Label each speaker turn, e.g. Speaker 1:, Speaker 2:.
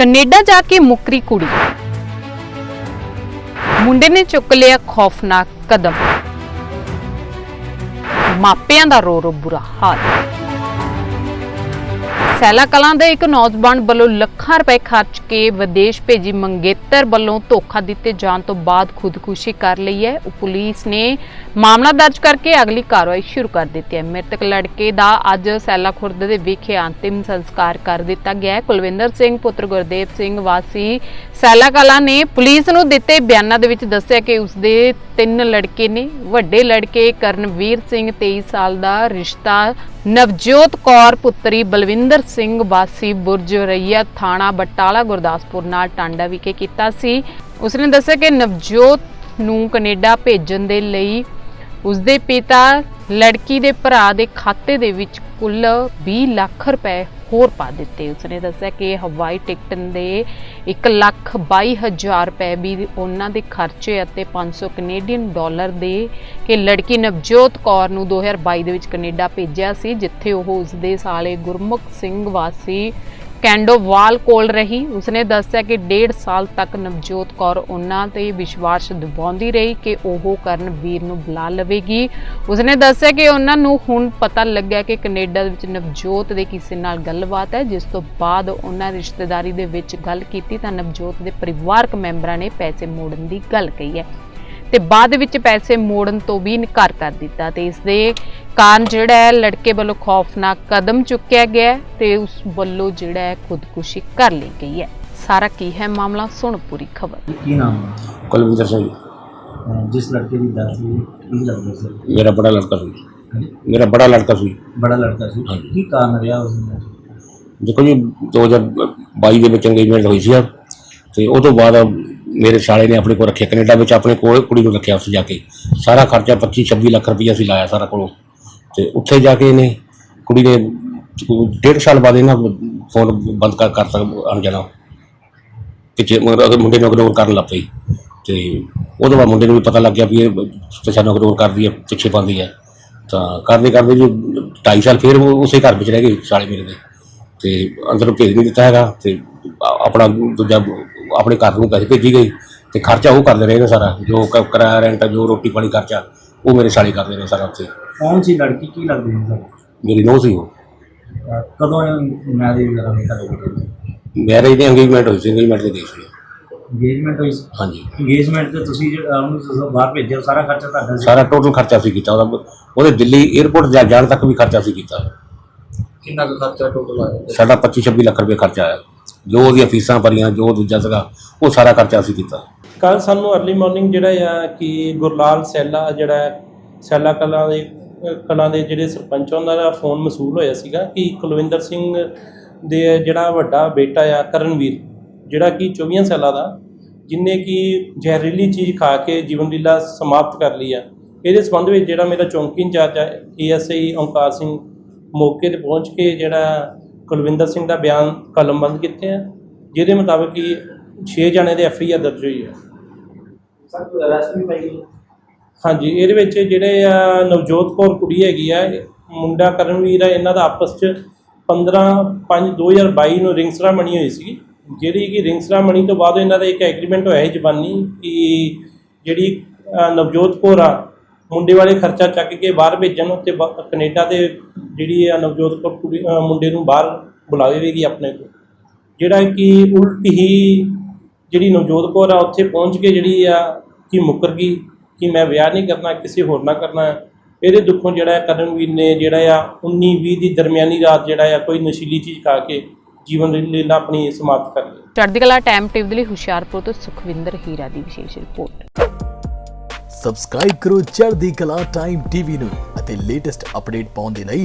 Speaker 1: Canada ਜਾ ਕੇ ਮੁੱਕਰੀ ਕੁੜੀ। ਮੁੰਡੇ ਨੇ ਚੁੱਕ ਲਿਆ ਖੌਫਨਾਕ ਕਦਮ। ਮਾਪਿਆਂ ਦਾ ਰੋ ਰੋ ਬੁਰਾ ਹਾਲ। ਸੈਲਾ ਕਲਾਂ ਦੇ ਇੱਕ ਨੌਜਵਾਨ ਵੱਲੋਂ ਲੱਖਾਂ ਰੁਪਏ ਖਰਚ ਕੇ ਵਿਦੇਸ਼ ਭੇਜੀ ਮੰਗੇਤਰ ਵੱਲੋਂ ਧੋਖਾ ਦਿੱਤੇ ਜਾਣ ਤੋਂ ਬਾਅਦ ਖੁਦਕੁਸ਼ੀ ਕਰ ਲਈ ਹੈ। ਉਹ ਪੁਲਿਸ ਨੇ ਮਾਮਲਾ ਦਰਜ ਕਰਕੇ ਅਗਲੀ ਕਾਰਵਾਈ ਸ਼ੁਰੂ ਕਰ ਦਿੱਤੀ ਹੈ। ਮ੍ਰਿਤਕ ਲੜਕੇ ਦਾ ਅੱਜ ਸੈਲਾ ਖੁਰਦ ਦੇ ਵਿਖੇ ਅੰਤਿਮ ਸੰਸਕਾਰ ਕਰ ਦਿੱਤਾ ਗਿਆ ਹੈ। ਕੁਲਵਿੰਦਰ ਸਿੰਘ, ਪੁੱਤਰ ਗੁਰਦੇਵ ਸਿੰਘ ਵਾਸੀ ਸੈਲਾ ਕਲਾਂ ਨੇ ਪੁਲਿਸ ਨੂੰ ਦਿੱਤੇ ਬਿਆਨਾਂ ਦੇ ਵਿੱਚ ਦੱਸਿਆ ਕਿ ਉਸਦੇ ਤਿੰਨ ਲੜਕੇ ਨੇ। ਵੱਡੇ ਲੜਕੇ ਕਰਨਵੀਰ ਸਿੰਘ 23 ਸਾਲ ਦਾ, ਰਿਸ਼ਤਾ ਨਵਜੋਤ ਕੌਰ ਪੁੱਤਰੀ ਬਲਵਿੰਦਰ ਸਿੰਘ ਵਾਸੀ ਬੁਰਜ ਰਈਆ ਥਾਣਾ ਬਟਾਲਾ ਗੁਰਦਾਸਪੁਰ ਨਾਲ ਟਾਂਡਾ ਵਿਖੇ ਕੀਤਾ ਸੀ। ਉਸਨੇ ਦੱਸਿਆ ਕਿ ਨਵਜੋਤ ਨੂੰ ਕੈਨੇਡਾ ਭੇਜਣ ਦੇ ਲਈ ਉਸਦੇ ਪਿਤਾ ਲੜਕੀ ਦੇ ਭਰਾ ਦੇ ਖਾਤੇ ਦੇ ਵਿੱਚ ਕੁੱਲ 20 ਲੱਖ ਰੁਪਏ ਹੋਰ ਪਾ ਦਿੱਤੇ। ਉਸਨੇ ਦੱਸਿਆ ਕਿ ਹਵਾਈ ਟਿਕਟ ਦੇ 1 ਲੱਖ 22 ਹਜ਼ਾਰ ਰੁਪਏ ਵੀ ਉਹਨਾਂ ਦੇ ਖਰਚੇ ਅਤੇ 500 ਕੈਨੇਡੀਅਨ ਡਾਲਰ ਦੇ ਕਿ ਲੜਕੀ ਨਵਜੋਤ ਕੌਰ ਨੂੰ 2022 ਦੇ ਵਿੱਚ ਕੈਨੇਡਾ ਭੇਜਿਆ ਸੀ, ਜਿੱਥੇ ਉਹ ਉਸਦੇ ਸਾਲੇ ਗੁਰਮੁਖ ਸਿੰਘ ਵਾਸੀ ਕੈਂਡੋਵਾਲ ਕੋਲ ਰਹੀ। ਉਸਨੇ ਦੱਸਿਆ ਕਿ ਡੇਢ ਸਾਲ ਤੱਕ ਨਵਜੋਤ ਕੌਰ ਉਹਨਾਂ ਤੇ ਵਿਸ਼ਵਾਸ ਦਿਵਾਉਂਦੀ ਰਹੀ ਕਿ ਉਹ ਕਰਨਵੀਰ ਨੂੰ ਬੁਲਾ ਲਵੇਗੀ। ਉਸਨੇ ਦੱਸਿਆ ਕਿ ਉਹਨਾਂ ਨੂੰ ਹੁਣ ਪਤਾ ਲੱਗਿਆ ਕਿ ਕੈਨੇਡਾ ਵਿੱਚ ਨਵਜੋਤ ਦੇ ਕਿਸੇ ਨਾਲ ਗੱਲਬਾਤ ਹੈ। ਜਿਸ ਤੋਂ ਬਾਅਦ ਉਹਨਾਂ ਰਿਸ਼ਤੇਦਾਰੀ ਦੇ ਵਿੱਚ ਗੱਲ ਕੀਤੀ ਤਾਂ ਨਵਜੋਤ ਦੇ ਪਰਿਵਾਰਕ ਮੈਂਬਰਾਂ ਨੇ ਪੈਸੇ ਮੋੜਨ ਦੀ ਗੱਲ ਕਹੀ ਹੈ। ਤੇ ਬਾਅਦ ਵਿੱਚ ਪੈਸੇ ਮੋੜਨ ਤੋਂ ਵੀ ਇਨਕਾਰ ਕਰ ਦਿੱਤਾ ਤੇ ਇਸ ਦੇ ਕਾਰਨ ਜਿਹੜਾ ਹੈ ਲੜਕੇ ਵੱਲੋਂ ਖੌਫਨਾਕ ਕਦਮ ਚੁੱਕਿਆ ਗਿਆ ਤੇ ਉਸ ਵੱਲੋਂ ਜਿਹੜਾ ਹੈ ਖੁਦਕੁਸ਼ੀ ਕਰ ਲਈ ਗਈ ਹੈ। ਸਾਰਾ ਕੀ ਹੈ ਮਾਮਲਾ ਸੁਣ ਪੂਰੀ ਖਬਰ।
Speaker 2: ਕੀ ਨਾਮ ਹੈ?
Speaker 3: ਕੁਲਵਿੰਦਰ ਸਿੰਘ।
Speaker 2: ਅਹ ਜਿਸ ਲੜਕੇ ਦੀ ਦਾਤ ਹੋਈ ਕੀ ਲੱਗਦਾ ਸੀ?
Speaker 3: ਮੇਰਾ ਬੜਾ ਲੜਕਾ ਸੀ। ਮੇਰਾ ਬੜਾ ਲੜਕਾ ਸੀ।
Speaker 2: ਬੜਾ ਲੜਕਾ ਸੀ।
Speaker 3: ਹਾਂਜੀ।
Speaker 2: ਕੀ ਕਾਰਨ ਰਿਹਾ ਉਸ ਦਾ
Speaker 3: ਦੇਖੋ ਜੀ 2022 ਦੇ ਵਿੱਚ ਇੰਗੇਜਮੈਂਟ ਹੋਈ ਸੀ। ਤੇ ਉਹ ਤੋਂ ਬਾਅਦ ਮੇਰੇ ਸਾਲੇ ਨੇ ਆਪਣੇ ਕੋਲ ਰੱਖਿਆ, ਕੈਨੇਡਾ ਵਿੱਚ ਆਪਣੇ ਕੋਲ ਕੁੜੀ ਨੂੰ ਰੱਖਿਆ ਉੱਥੇ ਜਾ ਕੇ। ਸਾਰਾ ਖਰਚਾ 25 26 ਲੱਖ ਰੁਪਈਆ ਅਸੀਂ ਲਾਇਆ ਸਾਰਾ ਕੋਲੋਂ। ਤੇ ਉੱਥੇ ਜਾ ਕੇ ਇਹਨੇ ਕੁੜੀ ਨੇ ਡੇਢ ਸਾਲ ਬਾਅਦ ਇਹਨਾਂ ਫੋਨ ਬੰਦ ਕਰ ਕਰ ਸਕ ਅਣਜਾਣਾ ਪਿੱਛੇ ਮਗਰ ਮੁੰਡੇ ਨੂੰ ਇਗਨੋਰ ਕਰਨ ਲੱਗ ਪਈ, ਤੇ ਉਹਦੇ ਬਾਅਦ ਮੁੰਡੇ ਨੂੰ ਵੀ ਪਤਾ ਲੱਗ ਗਿਆ ਵੀ ਇਹ ਤੇ ਸਾਨੂੰ ਇਗਨੋਰ ਕਰਦੀ ਹੈ, ਪਿੱਛੇ ਪਾਉਂਦੀ ਹੈ। ਤਾਂ ਕਰਦੇ ਕਰਦੇ ਜੀ 2.5 ਸਾਲ ਫਿਰ ਉਹ ਉਸੇ ਘਰ ਵਿੱਚ ਰਹਿ ਗਏ ਸਾਲੇ ਮੇਰੇ ਦੇ ਤੇ ਅੰਦਰੋਂ ਭੇਜ ਨਹੀਂ ਦਿੱਤਾ ਹੈਗਾ, ਤੇ ਆਪਣਾ ਦੂਜਾ ਆਪਣੇ ਘਰ ਨੂੰ ਪੈਸੇ ਭੇਜੀ ਗਈ ਤੇ ਖਰਚਾ ਉਹ ਕਰਦੇ ਰਹੇ ਨੇ ਸਾਰਾ ਜੋ ਕ- ਕਿਰਾਇਆ ਰੈਂਟ ਜੋ ਰੋਟੀ ਪਾਣੀ ਖਰਚਾ ਉਹ ਮੇਰੇ ਸਾਲੇ ਕਰਦੇ ਨੇ ਸਾਰਾ ਉੱਥੇ।
Speaker 2: ਕੌਣ ਸੀ ਲੜਕੀ? ਕੀ ਲੱਗਦੀ ਸੀ ਤੁਹਾਨੂੰ?
Speaker 3: ਮੇਰੀ ਨੋਹ ਸੀ ਉਹ।
Speaker 2: ਅਹ ਕਦੋਂ ਮੈਰਿਜ ਵਗੈਰਾ ਹੋਈ ਤੁਹਾਡੇ?
Speaker 3: ਮੈਰਿਜ ਦੀ ਇੰਗੇਜਮੈਂਟ ਹੋਈ ਸੀ ਇੰਗੇਜਮੈਂਟ ਦੇ ਦੇਸ਼ ਵਿੱਚ
Speaker 2: ਇੰਗੇਜਮੈਂਟ ਹੋਈ ਸੀ?
Speaker 3: ਹਾਂਜੀ।
Speaker 2: ਇੰਗੇਜਮੈਂਟ ਤੇ ਤੁਸੀਂ ਜਿਹੜਾ ਉਹਨੂੰ ਤੁਸੀਂ ਬਾਹਰ ਭੇਜਿਆ ਸਾਰਾ ਖਰਚਾ ਤੁਹਾਡਾ ਸੀ?
Speaker 3: ਸਾਰਾ ਟੋਟਲ ਖਰਚਾ ਸੀ ਕੀਤਾ ਉਹਦਾ। ਉਹਦੇ ਦਿੱਲੀ 에ਅਰਪੋਰਟ ਜਾ ਜਾਣ ਤੱਕ ਵੀ ਖਰਚਾ ਸੀ ਕੀਤਾ।
Speaker 2: ਕਿੰਨਾ ਕੁ ਖਰਚਾ ਟੋਟਲ ਆਇਆ?
Speaker 3: ਸਾਡਾ 25 26 ਲੱਖ ਰੁਪਏ ਖਰਚਾ ਆਇਆ। ਜੋ ਉਹਦੀਆਂ ਫੀਸਾਂ ਭਰੀਆਂ, ਜੋ ਦੂਜਾ ਸੀਗਾ, ਉਹ ਸਾਰਾ ਖਰਚਾ ਅਸੀਂ ਕੀਤਾ।
Speaker 4: ਕੱਲ ਸਾਨੂੰ ਅਰਲੀ ਮਾਰਨਿੰਗ ਜਿਹੜਾ ਆ ਕਿ ਗੁਰਲਾਲ ਸੈਲਾ ਜਿਹੜਾ ਸੈਲਾ ਕਲਾਂ ਦੇ ਕਲਾਂ ਦੇ ਜਿਹੜੇ ਸਰਪੰਚ, ਉਹਨਾਂ ਦਾ ਫੋਨ ਮਸੂਲ ਹੋਇਆ ਸੀਗਾ ਕਿ ਕੁਲਵਿੰਦਰ ਸਿੰਘ ਦੇ ਜਿਹੜਾ ਵੱਡਾ ਬੇਟਾ ਆ, ਕਰਨਵੀਰ, ਜਿਹੜਾ ਕਿ 24 ਸਾਲਾਂ ਦਾ, ਜਿਨੇ ਕਿ ਜ਼ਹਿਰੀਲੀ ਚੀਜ਼ ਖਾ ਕੇ ਜੀਵਨ ਲੀਲਾ ਸਮਾਪਤ ਕਰ ਲਈ ਆ। ਇਹਦੇ ਸੰਬੰਧ ਵਿੱਚ ਜਿਹੜਾ ਮੇਰਾ ਚੌਂਕੀ ਇੰਚਾਰਜ ਆ ਏਐਸਆਈ ਓਂਕਾਰ ਸਿੰਘ ਮੌਕੇ ਤੇ ਪਹੁੰਚ ਕੇ ਜਿਹੜਾ ਕੁਲਵਿੰਦਰ ਸਿੰਘ ਦਾ ਬਿਆਨ ਕਲਮਬੰਦ ਕੀਤੇ ਆ ਜਿਹਦੇ ਮੁਤਾਬਕ ਕਿ 6 ਜਣੇ ਦੇ ਐਫਆਈਆਰ ਦਰਜ ਹੋਈ ਹੈ
Speaker 2: ਸਰ ਅਰੈਸਟ ਵੀ ਪਾਈ ਗਈ?
Speaker 4: ਹਾਂਜੀ ਇਹਦੇ ਵਿੱਚ ਜਿਹੜੇ ਆ ਨਵਜੋਤ ਕੌਰ ਕੁੜੀ ਹੈਗੀ ਆ ਮੁੰਡਾ ਕਰਨਵੀਰ ਆ ਇਹਨਾਂ ਦਾ ਆਪਸ ਚ 15 5 2022 ਨੂੰ ਰਿੰਗ ਸਰਾਮਣੀ ਹੋਈ ਸੀ ਜਿਹੜੀ ਕਿ ਰਿੰਗ ਸਰਾਮਣੀ ਤੋਂ ਬਾਅਦ ਇਹਨਾਂ ਦਾ ਇੱਕ ਐਗਰੀਮੈਂਟ ਹੋਇਆ ਸੀ ਜ਼ਬਾਨੀ ਕਿ ਜਿਹੜੀ ਨਵਜੋਤ ਕੌਰ ਆ ਮੁੰਡੇ ਵਾਲੇ ਖਰਚਾ ਚੱਕ ਕੇ ਬਾਹਰ ਭੇਜਣ ਤੇ ਬਾ- ਕੈਨੇਡਾ ਤੇ ਜਿਹੜੀ ਆ ਨਵਜੋਤ ਕੌਰ ਕੁੜੀ ਮੁੰਡੇ ਨੂੰ ਬਾਹਰ ਬੁਲਾ ਦੇਵੇਗੀ ਆਪਣੇ ਕੋਲ। ਜਿਹੜਾ ਕਿ ਉਲਟ ਹੀ ਜਿਹੜੀ ਨਵਜੋਤ ਕੌਰ ਆ ਉੱਥੇ ਪਹੁੰਚ ਕੇ ਜਿਹੜੀ ਆ ਕਿ ਮੁੱਕਰ ਗਈ ਕਿ ਮੈਂ ਵਿਆਹ ਨਹੀਂ ਕਰਨਾ ਕਿਸੇ ਹੋਰ ਨਾਲ ਕਰਨਾ। ਹੈ। ਇਹਦੇ ਦੁੱਖੋਂ ਜਿਹੜਾ ਹੈ ਕਰਨਵੀਰ ਨੇ ਜਿਹੜਾ ਆ 19 20 ਦੀ ਦਰਮਿਆਨੀ ਰਾਤ ਜਿਹੜਾ ਆ ਕੋਈ ਨਸ਼ੀਲੀ ਚੀਜ਼ ਖਾ ਕੇ ਜੀਵਨ ਲੀਲਾ ਆਪਣੀ ਸਮਾਪਤ ਕਰ ਲਈ।
Speaker 1: ਚੜ੍ਹਦੀ ਕਲਾ ਟਾਈਮ ਟਿਪ ਦੇ ਲਈ ਹੁਸ਼ਿਆਰਪੁਰ ਤੋਂ ਸੁਖਵਿੰਦਰ ਹੀਰਾ ਦੀ ਵਿਸ਼ੇਸ਼ ਰਿਪੋਰਟ।
Speaker 5: ਸਬਸਕ੍ਰਾਈਬ ਕਰੋ ਚੜ੍ਹਦੀ ਕਲਾ ਟਾਈਮ ਟੀਵੀ ਨੂੰ ਅਤੇ ਲੇਟੈਸਟ ਅਪਡੇਟ ਪਾਉਣ ਦੇ ਲਈ